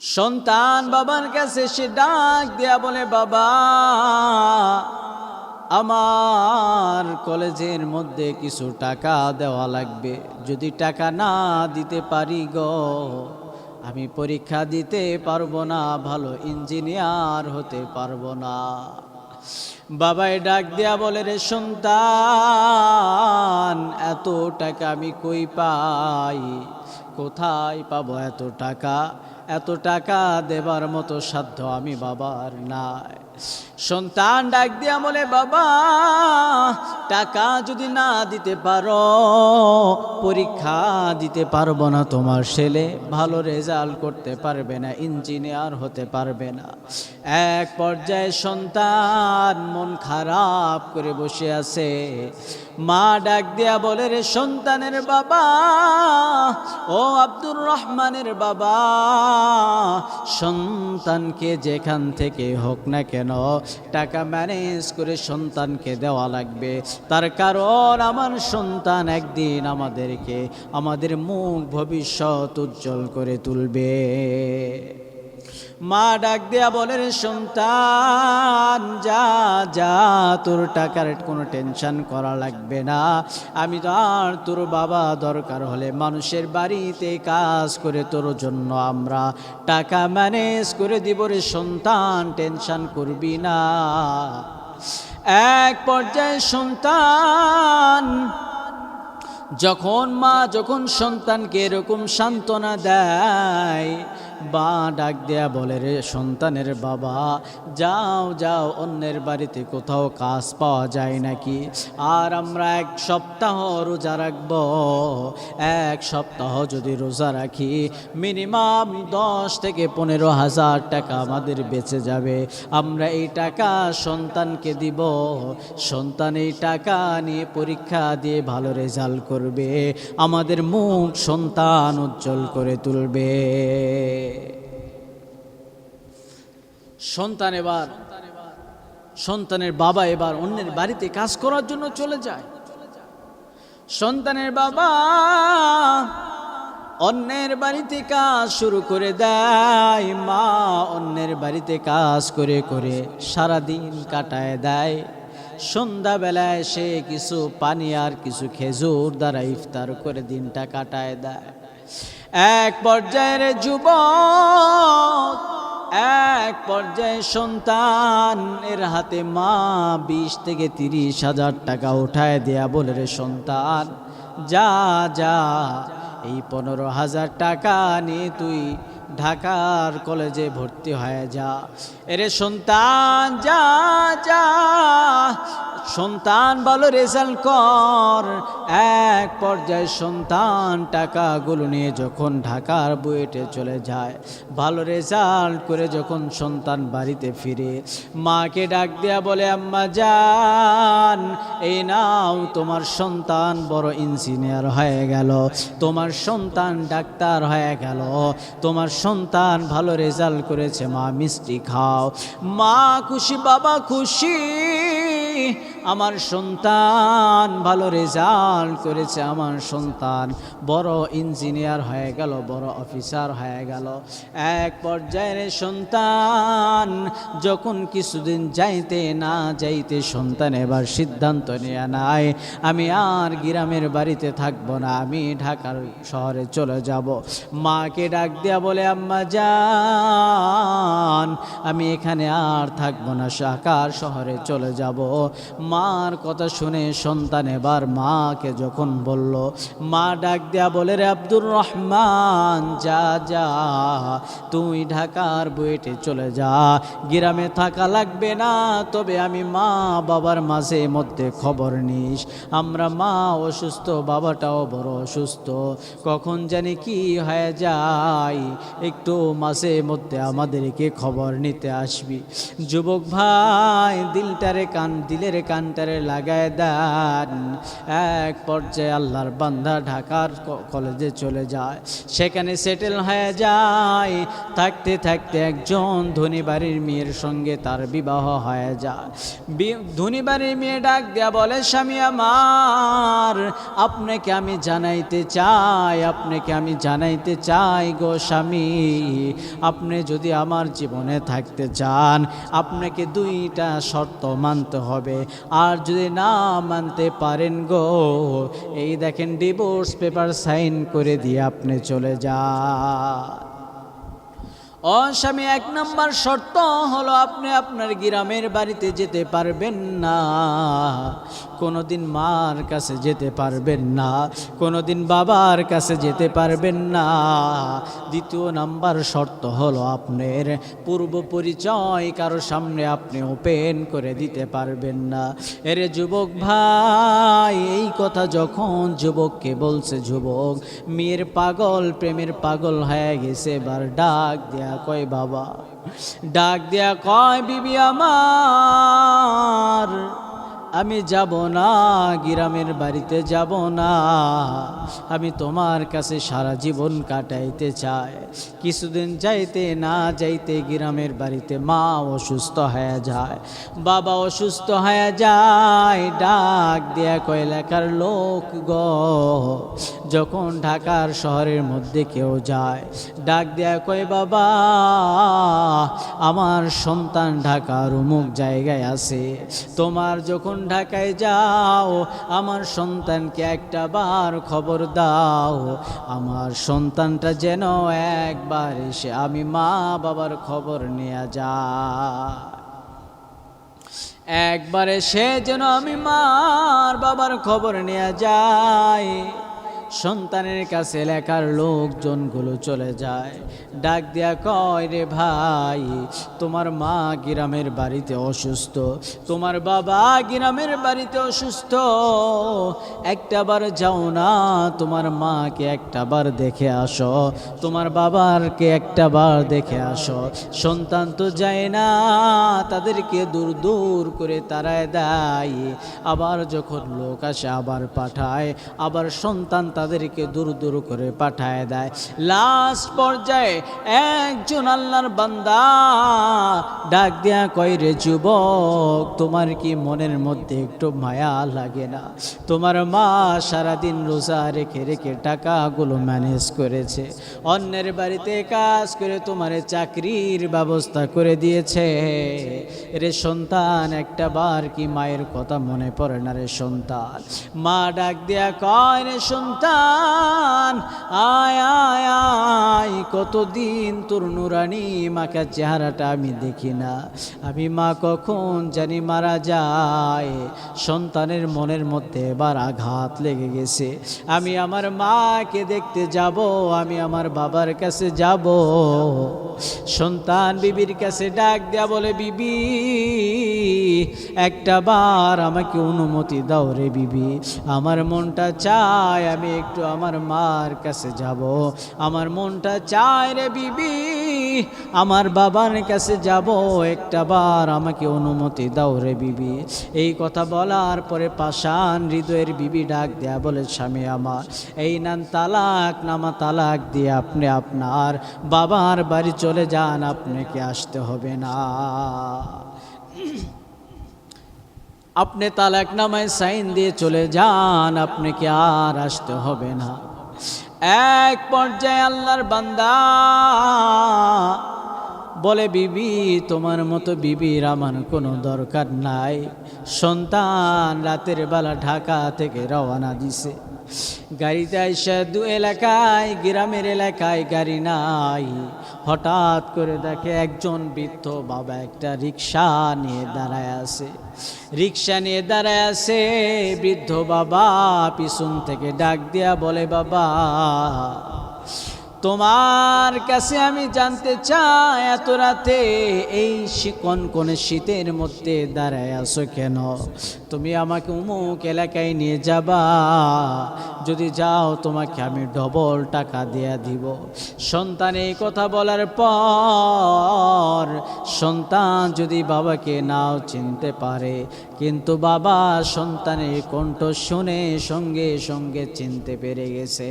সন্তান বাবার কাছে সে ডাক দেয়া বলে, বাবা, আমার কলেজের মধ্যে কিছু টাকা দেওয়া লাগবে। যদি টাকা না দিতে পারি গ, আমি পরীক্ষা দিতে পারব না, ভালো ইঞ্জিনিয়ার হতে পারব না। বাবাই ডাক দেয়া বলে, রে সন্তান, এত টাকা আমি কই পাই? কোথায় পাবো এত টাকা? এত টাকা দেবার মতো সাধ্য আমি বাবার নাই। সন্তান ডাক দিয়া বলে বাবা, টাকা যদি না দিতে পারো, পরীক্ষা দিতে পারব না তোমার ছেলে। ভালো রেজাল্ট করতে পারবে না, ইঞ্জিনিয়ার হতে পারবে না। এক পর্যায়ে সন্তান মন খারাপ করে বসে আছে। মা ডাক দিয়া বলে, রে সন্তানের বাবা, ও আব্দুর রহমানের বাবা, সন্তানকে যেখান থেকে হোক না কেন টাকা ম্যানেজ করে সন্তানকে দেওয়া লাগবে। তার কারণ আমার সন্তান একদিন আমাদেরকে, আমাদের মুখ ভবিষ্যৎ উজ্জ্বল করে তুলবে। মা ডাক দেয়া বলে রে সন্তান, যা যা, তোর টাকার কোনো টেনশন করা লাগবে না। আমি তো আর তোর বাবা দরকার হলে মানুষের বাড়িতে কাজ করে তোর জন্য আমরা টাকা ম্যানেজ করে দিব রে সন্তান, টেনশন করবি না। এক পর্যায়ে সন্তান যখন মা যখন সন্তানকে এরকম সান্ত্বনা দেয় বা ডাক দেয়া বলে রে সন্তানের বাবা, যাও যাও, অন্যের বাড়িতে কোথাও কাজ পাওয়া যায় নাকি? আর আমরা এক সপ্তাহ রোজা রাখব, এক সপ্তাহ যদি রোজা রাখি মিনিমাম দশ থেকে পনেরো হাজার টাকা আমাদের বেঁচে যাবে। আমরা এই টাকা সন্তানকে দিব, সন্তান এই টাকা নিয়ে পরীক্ষা দিয়ে ভালো রেজাল্ট করবে, আমাদের মুখ সন্তান উজ্জ্বল করে তুলবে। সন্তান এবার, সন্তানের বাবা এবার অন্যের বাড়িতে কাজ করার জন্য চলে যায়। সন্তানের বাবা অন্যের বাড়িতে কাজ শুরু করে দেয়, মা অন্যের বাড়িতে কাজ করে করে সারাদিন কাটায় দেয়। সন্ধ্যাবেলায় সে কিছু পানি আর কিছু খেজুর দ্বারা ইফতার করে দিনটা কাটায় দেয়। এক পর্যায়ের যুবক, এক পর্যায়ে সন্তান। এর হাতে মা বিশ থেকে তিরিশ হাজার টাকা উঠায় দেয়া বলে রে সন্তান। যা যা, এই পনেরো হাজার টাকা নিয়ে তুই ঢাকার কলেজে ভর্তি হয়ে যা। এরে সন্তান, যা যা সন্তান ভালো রেজাল্ট কর। এক পর্যায়ে সন্তান টাকাগুলো নিয়ে যখন ঢাকার বুয়েটে চলে যায়, ভালো রেজাল্ট করে যখন সন্তান বাড়িতে ফিরে, মাকে ডাক দেয়া বলে, আম্মা যান এই নাও, তোমার সন্তান বড় ইঞ্জিনিয়ার হয়ে গেল, তোমার সন্তান ডাক্তার হয়ে গেল, তোমার সন্তান ভালো রেজাল্ট করেছে, মা মিষ্টি খাও। মা খুশি, বাবা খুশি আমার সন্তান, ভালো রেজাল্ট করেছে আমার সন্তান। বড় ইঞ্জিনিয়ার হয়ে গেল, বড় অফিসার হয়ে গেল। এক পর্যায়ের সন্তান যখন কিছুদিন যাইতে না যাইতে সন্তান এবার সিদ্ধান্ত নিয়ে নাই আমি আর গ্রামের বাড়িতে থাকব না, আমি ঢাকার শহরে চলে যাব। মাকে ডাক দেয়া বলে, আম্মা যান, আমি এখানে আর থাকব না, ঢাকার শহরে চলে যাব। মার কথা শুনে সন্তান এবার মাকে যখন বলল, মা ডাক দেয়া বলে, রে আব্দুর রহমান, যা যা, তুই ঢাকার বুয়েটে চলে যা। গ্রামে থাকা লাগবে না, তবে আমি মা বাবার মাঝে মধ্যে খবর নিস। আমরা মা অসুস্থ, বাবাটাও বড় অসুস্থ। কখন জানি কি হয়ে যায়, একটু মাঝে মধ্যে আমাদেরকে খবর নিতে আসবি। যুবক ভাই, দিলটারে কান দিলের কান্টারে লাগায় দেন। এক পর্যায়ে আল্লাহর বান্ধা ঢাকার কলেজে চলে যায়। সেখানে সেটেল হয়ে যায়। থাকতে থাকতে একজন ধনী বাড়ির মেয়ের সঙ্গে তার বিবাহ হয়ে যায়। ধনী বাড়ির মেয়ে ডাক দেয়া বলে, স্বামী আমার আপনাকে আমি জানাইতে চাই, আপনাকে আমি জানাইতে চাই গো স্বামী। আপনি যদি আমার জীবনে থাকতে চান, আপনাকে দুইটা শর্ত মানতে হবে। আর যদি না মানতে পারেন গো, এই দেখেন ডিভোর্স পেপার সাইন করে দিয়ে আপনি চলে যান। ও স্বামী, এক নম্বর শর্ত হলো আপনি আপনার গ্রামের বাড়িতে যেতে পারবেন না। কোনোদিন মার কাছে যেতে পারবেন না, কোনোদিন বাবার কাছে যেতে পারবেন না। দ্বিতীয় নাম্বার শর্ত হলো আপনার পূর্ব পরিচয় কারও সামনে আপনি ওপেন করে দিতে পারবেন না। এরে যুবক ভাই, এই কথা যখন যুবককে বলছে, যুবক, মেয়ের পাগল, প্রেমের পাগল হয়ে গেছে, এবার ডাক দেয়া কয় বাবা? ডাক দিয়া কয় বিবি আমার। আমি যাব না, গ্রামের বাড়িতে যাব না। আমি তোমার কাছে সারা জীবন কাটাইতে চাই। কিছুদিন যাইতে না যাইতে গ্রামের বাড়িতে মা অসুস্থ হয়ে যায়। বাবা অসুস্থ হয়ে যায়, ডাক দেয়া কয়, এলাকার লোক গ। যখন ঢাকার শহরের মধ্যে কেউ যায়, ডাক দেয়া কয়, বাবা, আমার সন্তান ঢাকার অমুক জায়গায় আছে। তোমার যখন ঢাকায় যাও, আমার সন্তানকে একটা বার খবর দাও। আমার সন্তানটা যেন একবার এসে আমি মা বাবার খবর নেওয়া যা একবারে সে যেন আমি মার বাবার খবর নেওয়া যায়। সন্তানের কাছে এলাকার লোকজনগুলো চলে যায়। ডাক দিয়া কয়, রে ভাই, তোমার মা গ্রামের বাড়িতে অসুস্থ। তোমার বাবা গ্রামের বাড়িতে অসুস্থ। একটাবার যাও না, তোমার মাকে একটাবার দেখে আসো। তোমার বাবারকে একটাবার দেখে আসো। সন্তান তো যায় না, তাদেরকে দূর দূর করে তারায় দেয়। আবার যখন লোক আসে, আবার পাঠায়। আবার সন্তান তাদেরকে দূর দূর করে পাঠায় দেয়। লাস্ট পর্যায়ে একজন আল্লাহর বান্দা ডাক দেয়া কয়, রে যুবক, তোমার কি মনের মধ্যে একটু মায়া লাগে না? তোমার মা সারাদিন রোজা রেখে রেখে টাকাগুলো ম্যানেজ করেছে। অন্যের বাড়িতে কাজ করে তোমার চাকরির ব্যবস্থা করে দিয়েছে। রে সন্তান, একটা বার কি মায়ের কথা মনে পড়ে না রে সন্তান? মা ডাক দেয়া কয়, রে সন্তান আয় আয় আয়, কতদিন তোর নুরানি মাকে চেহারাটা আমি দেখি না। আমি মা কখন জানি মারা যায়। সন্তানের মনের মধ্যে এবার আঘাত লেগে গেছে। আমি আমার মাকে দেখতে যাব, আমি আমার বাবার কাছে যাব। সন্তান বিবির কাছে ডাক দেয়া বলে, বিবি, একটা বার আমাকে অনুমতি দাও রে বিবি। আমার মনটা চায় আমি একটু আমার মার কাছে যাব। আমার মনটা চায় রে বিবি, আমার বাবার কাছে যাব। একটা বার আমাকে অনুমতি দাও রে বিবি। এই কথা বলার পরে পাষাণ হৃদয়ের বিবি ডাক দেয়া বলে, স্বামী আমার, এই নান তালাক নামা তালাক দিয়ে আপনি আপনার বাবার বাড়ি চলে যান, আপনাকে আসতে হবে না। আপনি তালাক নামায় সাইন দিয়ে চলে যান আপনাকে আর আসতে হবে না? এক পর্যায়ে আল্লাহর বান্দা বলে, বিবি, তোমার মতো বিবির আমার কোনো দরকার নাই। সন্তান রাতের বেলা ঢাকা থেকে রওনা দিছে। গাড়িতে আইসা দু এলাকায়, গ্রামের এলাকায় গাড়ি নাই। হঠাৎ করে দেখে একজন বৃদ্ধ বাবা একটা রিক্সা নিয়ে দাঁড়ায় আছে। রিক্সা নিয়ে দাঁড়ায় আছে। বৃদ্ধ বাবা পিছন থেকে ডাক দিয়া বলে, বাবা তোমার কাছে আমি জানতে চাই, এত রাতে এই শিকন কোন শীতের মধ্যে দাঁড়ায় আছো কেন? তুমি আমাকে উমুক এলাকায় নিয়ে যাবা। যদি যাও, তোমাকে আমি ডবল টাকা দেয়া দিব। সন্তান, এই কথা বলার পর সন্তান যদি বাবাকে নাও চিনতে পারে, কিন্তু বাবা সন্তানের কণ্ঠ শুনে সঙ্গে সঙ্গে চিনতে পেরে গেছে।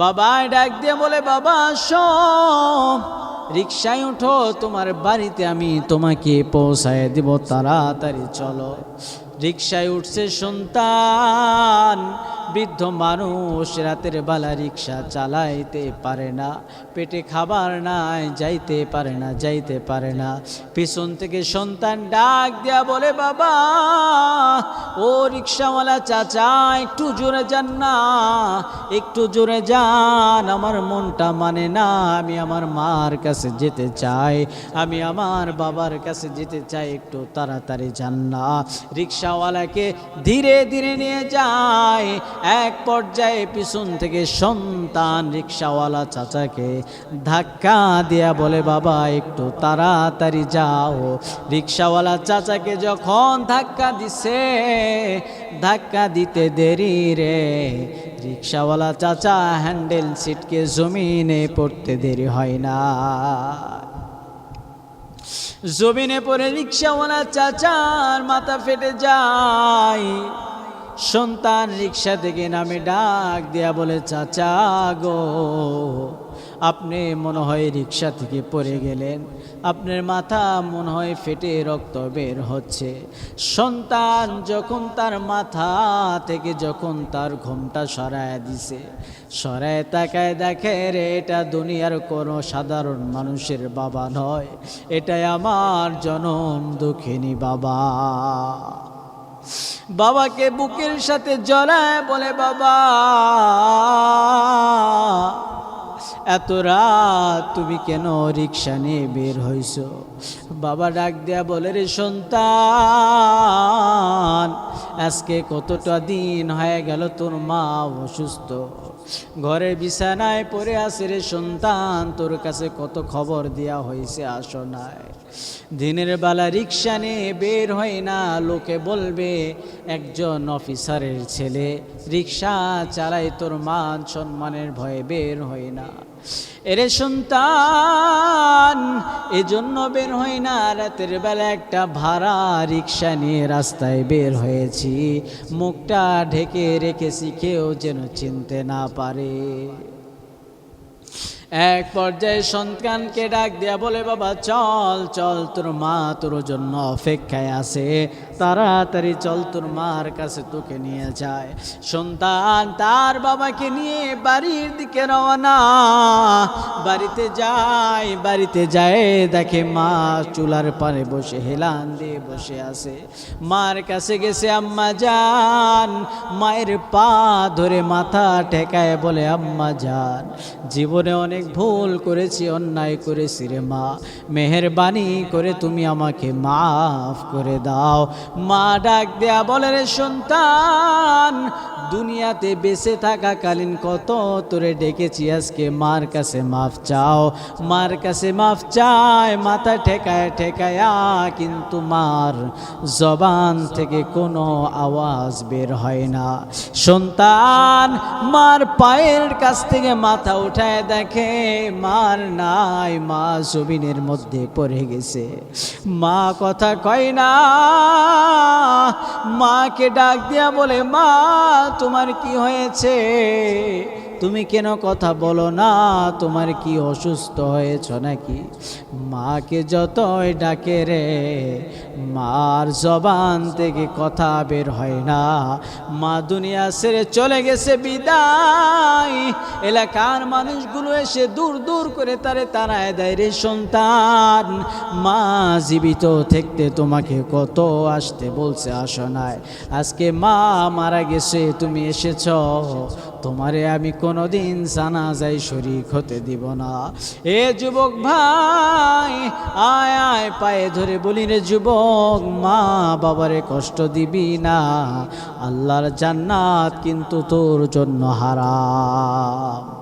বাবা ডাক দিয়ে বলে, বাবা সব রিক্সায় উঠো, তোমার বাড়িতে আমি তোমাকে পৌঁছায় দেবো, তাড়াতাড়ি চলো। রিক্সায় উঠছে সন্তান। বৃদ্ধ মানুষ রাতের বেলা রিক্সা চালাইতে পারে না, পেটে খাবার নাই, যাইতে পারে না, যাইতে পারে না। পিছন থেকে সন্তান ডাক দেয়া বলে, বাবা, ও রিক্সাওয়ালা চাচা, একটু জোরে যান না, একটু জোরে যান। আমার মনটা মানে না, আমি আমার মার কাছে যেতে চাই, আমি আমার বাবার কাছে যেতে চাই, একটু তাড়াতাড়ি যান না। রিক্সাওয়ালাকে ধীরে ধীরে নিয়ে যায়। এক পর্যায়ে পিছন থেকে সন্তান রিক্সাওয়ালা চাচাকে ধাক্কা দিয়া বলে, বাবা, একটু তাড়াতাড়ি যাও। রিক্সাওয়ালা চাচাকে যখন ধাক্কা দিছে, ধাক্কা দিতে দেরি রে। রিক্সাওয়ালা চাচা হ্যান্ডেল সিটকে জমিনে পড়তে দেরি হয় না। জমিনে পড়ে রিক্সাওয়ালা চাচার মাথা ফেটে যায়। সন্তান রিক্সা থেকে নামে ডাক দেয়া বলে, চাচা গো, আপনি মনে হয় রিক্সা থেকে পড়ে গেলেন। আপনার মাথা মনে হয় ফেটে রক্ত বের হচ্ছে। সন্তান যখন তার মাথা থেকে যখন তার ঘুমটা সরায় দিছে, সরায় তাকায় দেখে, রে, এটা দুনিয়ার কোনো সাধারণ মানুষের বাবা নয়। এটাই আমার জনম দুঃখিনী বাবা। বাবাকে বুকের সাথে জড়ায় বলে, বাবা, এত রাত তুমি কেন রিক্সা নিয়ে বের হইছ? বাবা ডাক দেয়া বলে, রে সন্তান, আজকে কতটা দিন হয়ে গেল তোর মা অসুস্থ? ঘরে বিছানায় পড়ে আছে রে সন্তান, তোর কাছে কত খবর দেয়া হয়েছে আসো নাই। দিনের বেলা রিক্সা নিয়ে বের হয় না, লোকে বলবে, একজন অফিসারের ছেলে, রিক্সা চালায় তোর মান সম্মানের ভয়ে বের হয় না। এরে সন্তান, এজন্য বের হয় না। রাতের বেলা একটা ভাড়া রিক্সা নিয়ে রাস্তায় বের হয়েছি। মুখটা ঢেকে রেখেছি, কেউ যেন চিনতে না পারে। এক পর্যায়ে সন্তানকে ডাক দেয়া বলে, বাবা, চল চল, তোর মা তোর জন্য অপেক্ষায় আছে। তাড়াতাড়ি চল, তোর মার কাছে তোকে নিয়ে যায়। সন্তান তার বাবাকে নিয়ে বাড়ির দিকে রওনা। বাড়িতে যায় বাড়িতে যায়, দেখে মা চুলার পারে বসে, হেলান দিয়ে বসে আছে। মার কাছে গেছে আম্মা যান মায়ের পা ধরে মাথা ঠেকায় বলে, আম্মা যান জীবনে অনেক ভুল করেছি, অন্যায় করেছি রে মা। মেহেরবানি করে তুমি আমাকে মাফ করে দাও। মা ডাক দেয়া বলে, রে সন্তান, দুনিয়াতে বেঁচে থাকাকালীন কত তোরে ডেকেছি, আজকে মার কাছে মাফ চাও। মার কাছে মাফ চায়, মাথা ঠেকায় ঠেকায়া, কিন্তু মার জবান থেকে কোনো আওয়াজ বের হয় না। সন্তান, মার পায়ের কাছ থেকে মাথা উঠায় দেখে, মার নাই, মা জমিনের মধ্যে পড়ে গেছে। মা কথা কয় না মাকে ডাক দিয়া বলে, মা, তোমার কি হয়েছে? তুমি কেন কথা বলো না? তোমার কি অসুস্থ হয়েছ নাকি? মাকে যতই ডাকে রে মার জবান থেকে কথা বের হয় না। মা দুনিয়া ছেড়ে চলে গেছে বিদায়। এলাকার মানুষগুলো এসে দূর দূর করে তারে তারায় দেয় রে সন্তান। মা জীবিত থাকতে তোমাকে কত আসতে বলছে আসো নাই। আজকে মা মারা গেছে, তুমি এসেছ। তোমারে আমি কোনোদিন জানাজাই শরিক হতে দিব না। এ যুবক ভাই, আয় আয়, পায়ে ধরে বলি রে যুবক। মা বাবারে কষ্ট দিবি না। আল্লাহর জান্নাত কিন্তু তোর জন্য হারাম।